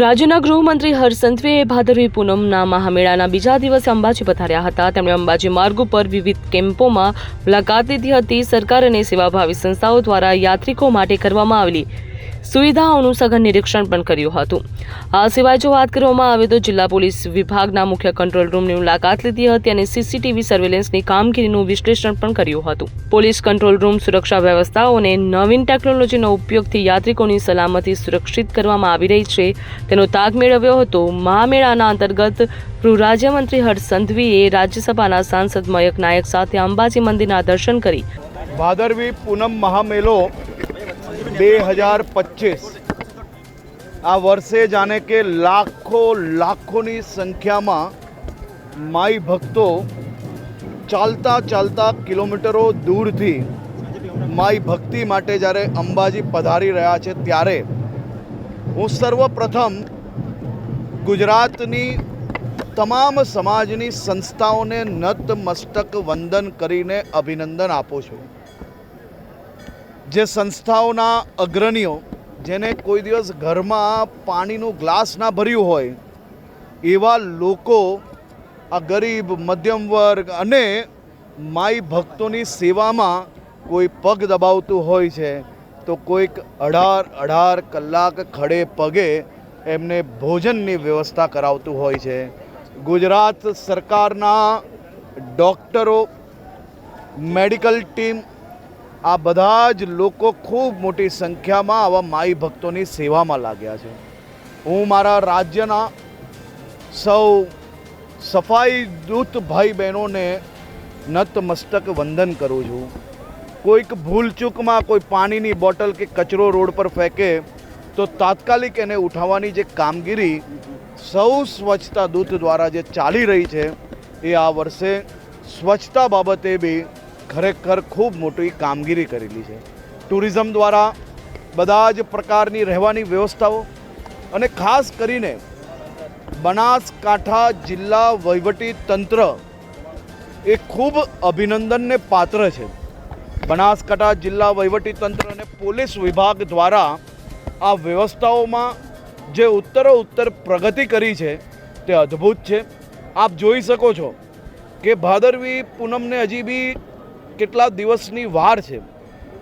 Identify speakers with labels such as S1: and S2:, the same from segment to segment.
S1: રાજ્યના ગૃહમંત્રી હર્ષ સંઘવીએ ભાદરવી પૂનમના મહામેળાના બીજા દિવસે અંબાજી પધાર્યા હતા. તેમણે અંબાજી માર્ગ ઉપર વિવિધ કેમ્પોમાં મુલાકાત લીધી હતી. સરકાર અને સેવાભાવી સંસ્થાઓ દ્વારા યાત્રિકો માટે કરવામાં આવેલી સુવિધાઓનું સઘન નિરીક્ષણ પણ કર્યું હતું. આ સિવાય જો વાત કરવામાં આવે તો જિલ્લા પોલીસ વિભાગના મુખ્ય કંટ્રોલ રૂમની મુલાકાત લીધી હતી અને સીસીટીવી સર્વેલન્સની કામગીરીનું વિશ્લેષણ પણ કર્યું હતું. પોલીસ કંટ્રોલ રૂમ સુરક્ષા વ્યવસ્થાઓ અને નવીન ટેકનોલોજીનો ઉપયોગથી યાત્રિકોની સલામતી સુરક્ષિત કરવામાં આવી રહી છે. તેનો તાગ મેળવ્યો હતો. મહામેળાના અંતર્ગત ગૃહ રાજ્યમંત્રી હર્ષ સંઘવીએ રાજ્યસભાના સાંસદ મયક નાયક સાથે અંબાજી મંદિરના દર્શન કરી.
S2: ભાદરવી પૂનમ મહામેલો બે હજાર પચીસ. આ વર્ષે જાણે કે લાખો, લાખોની સંખ્યામાં માઈ ભક્તો ચાલતા ચાલતા કિલોમીટરો દૂરથી માઈ ભક્તિ માટે જ્યારે અંબાજી પધારી રહ્યા છે ત્યારે હું સર્વપ્રથમ ગુજરાતની તમામ સમાજની સંસ્થાઓને નતમસ્તક વંદન કરીને અભિનંદન આપું છું. જે સંસ્થાઓના અગ્રણીઓ જેને કોઈ દિવસ ઘરમાં પાણીનું ગ્લાસ ના ભર્યું હોય, એવા લોકો આ ગરીબ, મધ્યમ વર્ગ અને માઈ ભક્તોની સેવામાં કોઈ પગ દબાવતું હોય છે, તો કોઈક અઢાર અઢાર કલાક ખડે પગે એમને ભોજનની વ્યવસ્થા કરાવતું હોય છે. ગુજરાત સરકારના ડૉક્ટરો, મેડિકલ ટીમ આ બધા જ લોકો ખૂબ મોટી સંખ્યામાં આવા માઈ ભક્તોની સેવામાં લાગ્યા છે. હું મારા રાજ્યના સૌ સફાઈ દૂત ભાઈ બહેનોને નતમસ્તક વંદન કરું છું. કોઈક ભૂલચૂકમાં કોઈ પાણીની બોટલ કે કચરો રોડ પર ફેંકે તો તાત્કાલિક એને ઉઠાવવાની જે કામગીરી સૌ સ્વચ્છતા દૂત દ્વારા જે ચાલી રહી છે એ આ વર્ષે સ્વચ્છતા બાબતે બી ખરેખર ખૂબ મોટી કામગીરી કરેલી છે. ટુરિઝમ દ્વારા બધા જ પ્રકારની રહેવાની વ્યવસ્થાઓ અને ખાસ કરીને બનાસકાંઠા જિલ્લા વહીવટી તંત્ર એ ખૂબ અભિનંદનને પાત્ર છે. બનાસકાંઠા જિલ્લા વહીવટી તંત્ર અને પોલીસ વિભાગ દ્વારા આ વ્યવસ્થાઓમાં જે ઉત્તરો ઉત્તર પ્રગતિ કરી છે તે અદ્ભુત છે. આપ જોઈ શકો છો કે ભાદરવી પૂનમને હજી બી કેટલા દિવસની વાર છે?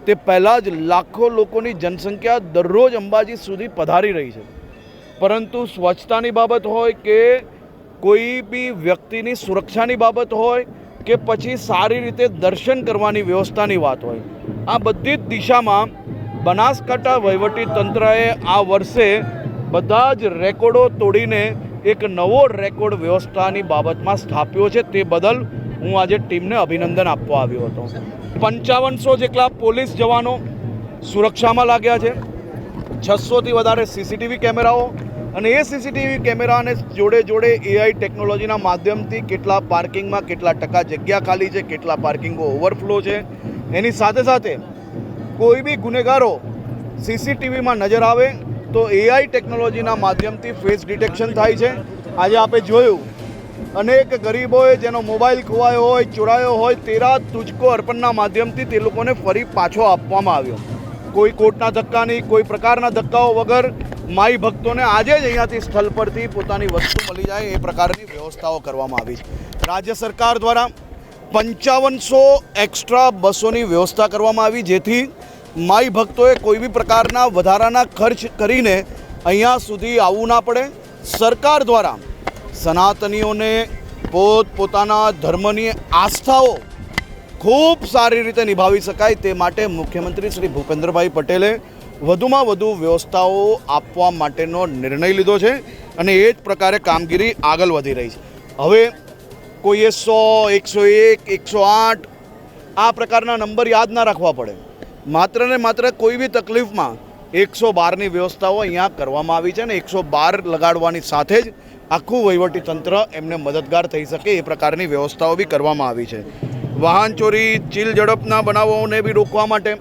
S2: તે પહેલાં જ લાખો લોકોની જનસંખ્યા દરરોજ અંબાજી સુધી પધારી રહી છે. પરંતુ સ્વચ્છતાની બાબત હોય કે કોઈ બી વ્યક્તિની સુરક્ષાની બાબત હોય કે પછી સારી રીતે દર્શન કરવાની વ્યવસ્થાની વાત હોય, આ બધી જ દિશામાં બનાસકાંઠા વહીવટી તંત્રએ આ વર્ષે બધા જ રેકોર્ડો તોડીને એક નવો રેકોર્ડ વ્યવસ્થાની બાબતમાં સ્થાપ્યો છે. તે બદલ હું આજે ટીમને અભિનંદન આપવા આવ્યો હતો. પંચાવનસો જેટલા પોલીસ જવાનો સુરક્ષામાં લાગ્યા છે. છસોથી વધારે સીસીટીવી કેમેરાઓ અને એ સીસીટીવી કેમેરાને જોડે જોડે એઆઈ ટેકનોલોજીના માધ્યમથી કેટલા પાર્કિંગમાં કેટલા ટકા જગ્યા ખાલી છે, કેટલા પાર્કિંગો ઓવરફ્લો છે. એની સાથે સાથે કોઈ બી ગુનેગારો સીસીટીવીમાં નજર આવે તો એઆઈ ટેકનોલોજીના માધ્યમથી ફેસ ડિટેક્શન થાય છે. આજે આપણે જોયું અનેક ગરીબોએ જેનો મોબાઈલ ખોવાયો હોય, ચોરાયો હોય, તેરા તુજકો અર્પણના માધ્યમથી તે લોકોને ફરી પાછો આપવામાં આવ્યો. કોઈ કોર્ટના ધક્કા નહીં, કોઈ પ્રકારના ધક્કાઓ વગર માઈ ભક્તોને આજે જ અહીંયાથી સ્થળ પરથી પોતાની વસ્તુ મળી જાય એ પ્રકારની વ્યવસ્થાઓ કરવામાં આવી છે. રાજ્ય સરકાર દ્વારા પંચાવનસો એક્સ્ટ્રા બસોની વ્યવસ્થા કરવામાં આવી, જેથી માઈ ભક્તોએ કોઈ બી પ્રકારના વધારાના ખર્ચ કરીને અહીંયા સુધી આવવું ના પડે. સરકાર દ્વારા સનાતનીઓને પોતપોતાના ધર્મની આસ્થાઓ ખૂબ સારી રીતે નિભાવી શકાય તે માટે મુખ્યમંત્રી શ્રી ભૂપેન્દ્રભાઈ પટેલે વધુમાં વધુ વ્યવસ્થાઓ આપવા માટેનો નિર્ણય લીધો છે અને એ જ પ્રકારે કામગીરી આગળ વધી રહી છે. હવે કોઈએ સો, એકસો એક, એકસો આઠ આ પ્રકારના નંબર યાદ ના રાખવા પડે. માત્ર ને માત્ર કોઈ બી તકલીફમાં એકસો બારની વ્યવસ્થાઓ અહીંયા કરવામાં આવી છે અને એકસો બાર લગાડવાની સાથે જ આખું તંત્ર એમને મદદગાર થઈ શકે એ પ્રકારની વ્યવસ્થાઓ બી કરવામાં આવી છે. વાહન ચોરી, ચીલ ઝડપના બનાવોને બી રોકવા માટે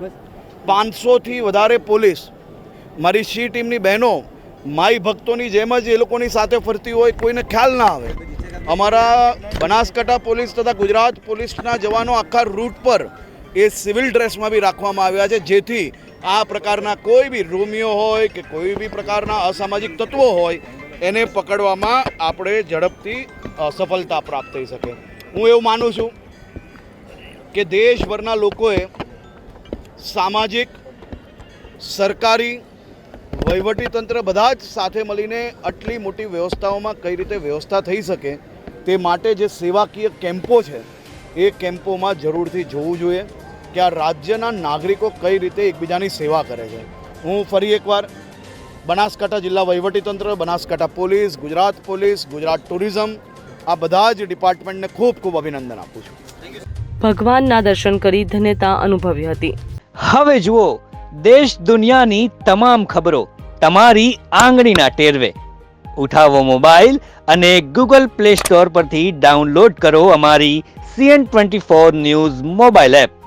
S2: પાંચસોથી વધારે પોલીસ, મારી સી ટીમની બહેનો, માઈ ભક્તોની જેમ જ એ લોકોની સાથે ફરતી હોય, કોઈને ખ્યાલ ના આવે. અમારા બનાસકાંઠા પોલીસ તથા ગુજરાત પોલીસના જવાનો આખા રૂટ પર એ સિવિલ ડ્રેસમાં બી રાખવામાં આવ્યા છે, જેથી આ પ્રકારના કોઈ બી રોમિયો હોય કે કોઈ બી પ્રકારના અસામાજિક તત્વો હોય એને પકડવામાં આપણે ઝડપથી સફળતા પ્રાપ્ત થઈ શકે. હું એવું માનું છું કે દેશભરના લોકોએ સામાજિક, સરકારી, વહીવટીતંત્ર બધા જ સાથે મળીને આટલી મોટી વ્યવસ્થાઓમાં કઈ રીતે વ્યવસ્થા થઈ શકે તે માટે જે સેવાકીય કેમ્પો છે, એ કેમ્પોમાં જરૂરથી જોવું જોઈએ કે આ રાજ્યના નાગરિકો કઈ રીતે એકબીજાની સેવા કરે છે. હું ફરી એકવાર બનાસકાંઠા જિલ્લા વહીવટીતંત્ર Banaskantha police Gujarat police Gujarat tourism આ બધા જ ડિપાર્ટમેન્ટને ખૂબ ખૂબ અભિનંદન આપું છું.
S1: ભગવાનના દર્શન કરી ધન્યતા અનુભવી હતી.
S3: હવે જુઓ દેશ દુનિયાની તમામ ખબરો તમારી આંગળીના ટેરવે. ઉઠાવો મોબાઈલ અને ગૂગલ પ્લે સ્ટોર પરથી ડાઉનલોડ કરો અમારી CN twenty four news mobile app.